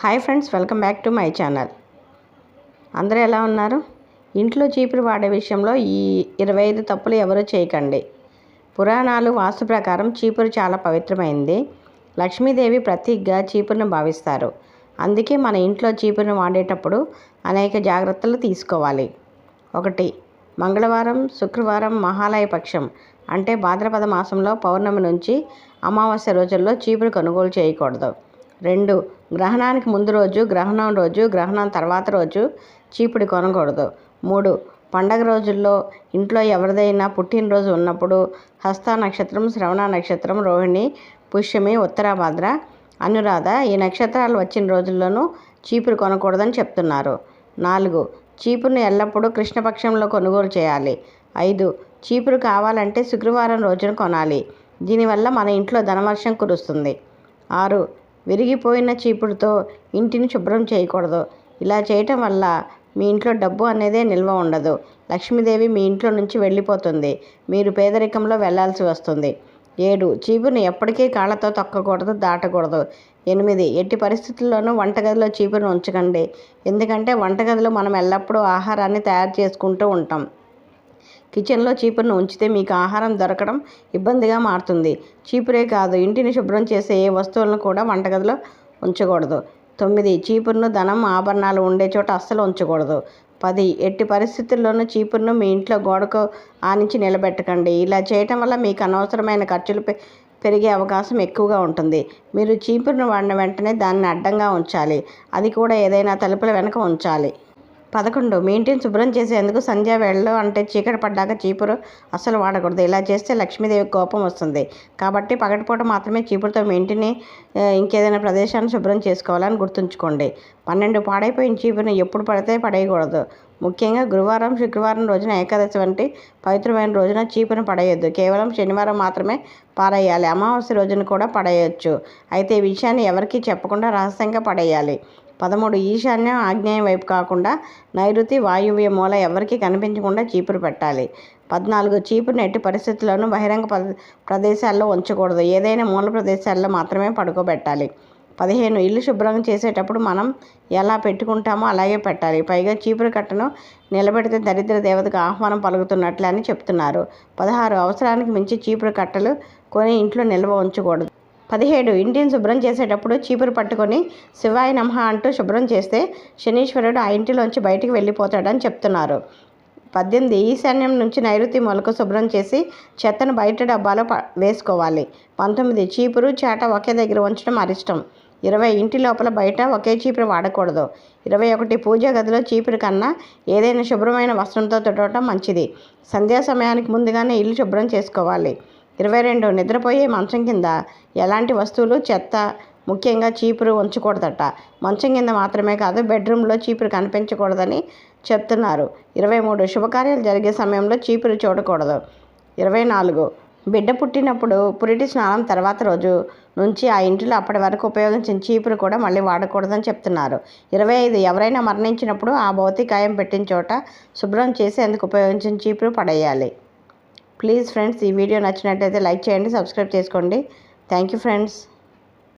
Hi friends welcome back to my channel. అందరూ ఎలా ఉన్నారు? ఇంట్లో చీపురు వాడే విషయంలో ఈ ఇరవై ఐదు తప్పులు ఎవరూ చేయకండి. పురాణాలు వాస్తు ప్రకారం చీపురు చాలా పవిత్రమైంది. లక్ష్మీదేవి ప్రతీకగా చీపురును భావిస్తారు. అందుకే మన ఇంట్లో చీపురును వాడేటప్పుడు అనేక జాగ్రత్తలు తీసుకోవాలి. ఒకటి మంగళవారం శుక్రవారం మహాలయ పక్షం అంటే భాద్రపద మాసంలో పౌర్ణమి నుంచి అమావాస్య రోజుల్లో చీపురు కొనుగోలు చేయకూడదు. రెండు గ్రహణానికి ముందు రోజు గ్రహణం రోజు గ్రహణం తర్వాత రోజు చీపుడు కొనకూడదు. మూడు పండగ రోజుల్లో ఇంట్లో ఎవరిదైనా పుట్టినరోజు ఉన్నప్పుడు హస్త నక్షత్రం శ్రవణ నక్షత్రం రోహిణి పుష్యమి ఉత్తరాభద్ర అనురాధ ఈ నక్షత్రాలు వచ్చిన రోజుల్లోనూ చీపురు కొనకూడదని చెప్తున్నారు. నాలుగు చీపురును ఎల్లప్పుడూ కృష్ణపక్షంలో కొనుగోలు చేయాలి. ఐదు చీపురు కావాలంటే శుక్రవారం రోజున కొనాలి. దీనివల్ల మన ఇంట్లో ధనవర్షం కురుస్తుంది. ఆరు విరిగిపోయిన చీపురుతో ఇంటిని శుభ్రం చేయకూడదు. ఇలా చేయటం వల్ల మీ ఇంట్లో డబ్బు అనేదే నిల్వ ఉండదు. లక్ష్మీదేవి మీ ఇంట్లో నుంచి వెళ్ళిపోతుంది. మీరు పేదరికంలో వెళ్ళాల్సి వస్తుంది. ఏడు చీపురుని ఎప్పటికీ కాళ్ళతో తొక్కకూడదు దాటకూడదు. ఎనిమిది ఎట్టి పరిస్థితుల్లోనూ వంటగదిలో చీపురుని ఉంచకండి. ఎందుకంటే వంటగదిలో మనం ఎల్లప్పుడూ ఆహారాన్ని తయారు చేసుకుంటూ ఉంటాం. కిచెన్లో చీపురును ఉంచితే మీకు ఆహారం దొరకడం ఇబ్బందిగా మారుతుంది. చీపురే కాదు ఇంటిని శుభ్రం చేసే ఏ వస్తువులను కూడా వంటగదిలో ఉంచకూడదు. తొమ్మిది చీపురును ధనం ఆభరణాలు ఉండే చోట అస్సలు ఉంచకూడదు. పది ఎట్టి పరిస్థితుల్లోనూ చీపురును మీ ఇంట్లో గోడకు ఆనించి నిలబెట్టకండి. ఇలా చేయటం వల్ల మీకు అనవసరమైన ఖర్చులు పెరిగే అవకాశం ఎక్కువగా ఉంటుంది. మీరు చీపురును వాడిన వెంటనే దాన్ని అడ్డంగా ఉంచాలి. అది కూడా ఏదైనా తలుపుల వెనక ఉంచాలి. పదకొండు. మీ ఇంటిని శుభ్రం చేసేందుకు సంధ్యా వేళలో అంటే చీకటి పడ్డాక చీపురు అస్సలు వాడకూడదు. ఇలా చేస్తే లక్ష్మీదేవి కోపం వస్తుంది. కాబట్టి పగటిపూట మాత్రమే చీపురుతో మీ ఇంటిని ఇంకేదైనా ప్రదేశాన్ని శుభ్రం చేసుకోవాలని గుర్తుంచుకోండి. పన్నెండు పాడైపోయిన చీపురుని ఎప్పుడు పడితే పడేయకూడదు. ముఖ్యంగా గురువారం శుక్రవారం రోజున ఏకాదశి వంటి పవిత్రమైన రోజున చీపును పడేయొద్దు. కేవలం శనివారం మాత్రమే పారేయాలి. అమావాస్య రోజున కూడా పడేయచ్చు. అయితే ఈ విషయాన్ని ఎవరికీ చెప్పకుండా రహస్యంగా పడేయాలి. పదమూడు ఈశాన్యం ఆగ్నేయం వైపు కాకుండా నైరుతి వాయువ్య మూల ఎవరికీ కనిపించకుండా చీపురు పెట్టాలి. పద్నాలుగు చీపురుని ఎట్టి పరిస్థితుల్లోనూ బహిరంగ ప్రదేశాల్లో ఉంచకూడదు. ఏదైనా మూల ప్రదేశాల్లో మాత్రమే పడుకోబెట్టాలి. పదిహేను ఇల్లు శుభ్రం చేసేటప్పుడు మనం ఎలా పెట్టుకుంటామో అలాగే పెట్టాలి. పైగా చీపురు కట్టను నిలబెడితే దరిద్ర దేవతకు ఆహ్వానం పలుకుతున్నట్లే అని చెప్తున్నారు. పదహారు అవసరానికి మించి చీపురు కట్టలు కొని ఇంట్లో నిల్వ ఉంచకూడదు. పదిహేడు ఇంటిని శుభ్రం చేసేటప్పుడు చీపురు పట్టుకొని శివాయ నమః అంటూ శుభ్రం చేస్తే శనీశ్వరుడు ఆ ఇంటిలోంచి బయటికి వెళ్ళిపోతాడని చెప్తున్నారు. పద్దెనిమిది ఈశాన్యం నుంచి నైరుతి మొలకు శుభ్రం చేసి చెత్తను బయట డబ్బాలో వేసుకోవాలి. పంతొమ్మిది చీపురు చేట ఒకే దగ్గర ఉంచడం అరిష్టం. ఇరవై ఇంటి లోపల బయట ఒకే చీపురు వాడకూడదు. ఇరవై ఒకటి పూజా గదిలో చీపురు కన్నా ఏదైనా శుభ్రమైన వస్త్రంతో తుడవటం మంచిది. సంధ్యా సమయానికి ముందుగానే ఇల్లు శుభ్రం చేసుకోవాలి. ఇరవై రెండు నిద్రపోయే మంచం కింద ఎలాంటి వస్తువులు చెత్త ముఖ్యంగా చీపురు ఉంచకూడదట. మంచం కింద మాత్రమే కాదు బెడ్రూమ్లో చీపురు కనిపించకూడదని చెప్తున్నారు. ఇరవై మూడు శుభకార్యాలు జరిగే సమయంలో చీపురు చూడకూడదు. ఇరవై నాలుగు బిడ్డ పుట్టినప్పుడు పురిటి స్నానం తర్వాత రోజు నుంచి ఆ ఇంటిలో అప్పటి వరకు ఉపయోగించిన చీపురు కూడా మళ్ళీ వాడకూడదని చెప్తున్నారు. ఇరవై ఐదు ఎవరైనా మరణించినప్పుడు ఆ భౌతికాయం పెట్టిన చోట శుభ్రం చేసి అందుకు ఉపయోగించిన చీపురు పడేయాలి. ప్లీజ్ ఫ్రెండ్స్ ఈ వీడియో నచ్చినట్టయితే లైక్ చేయండి సబ్స్క్రైబ్ చేసుకోండి. Thank you friends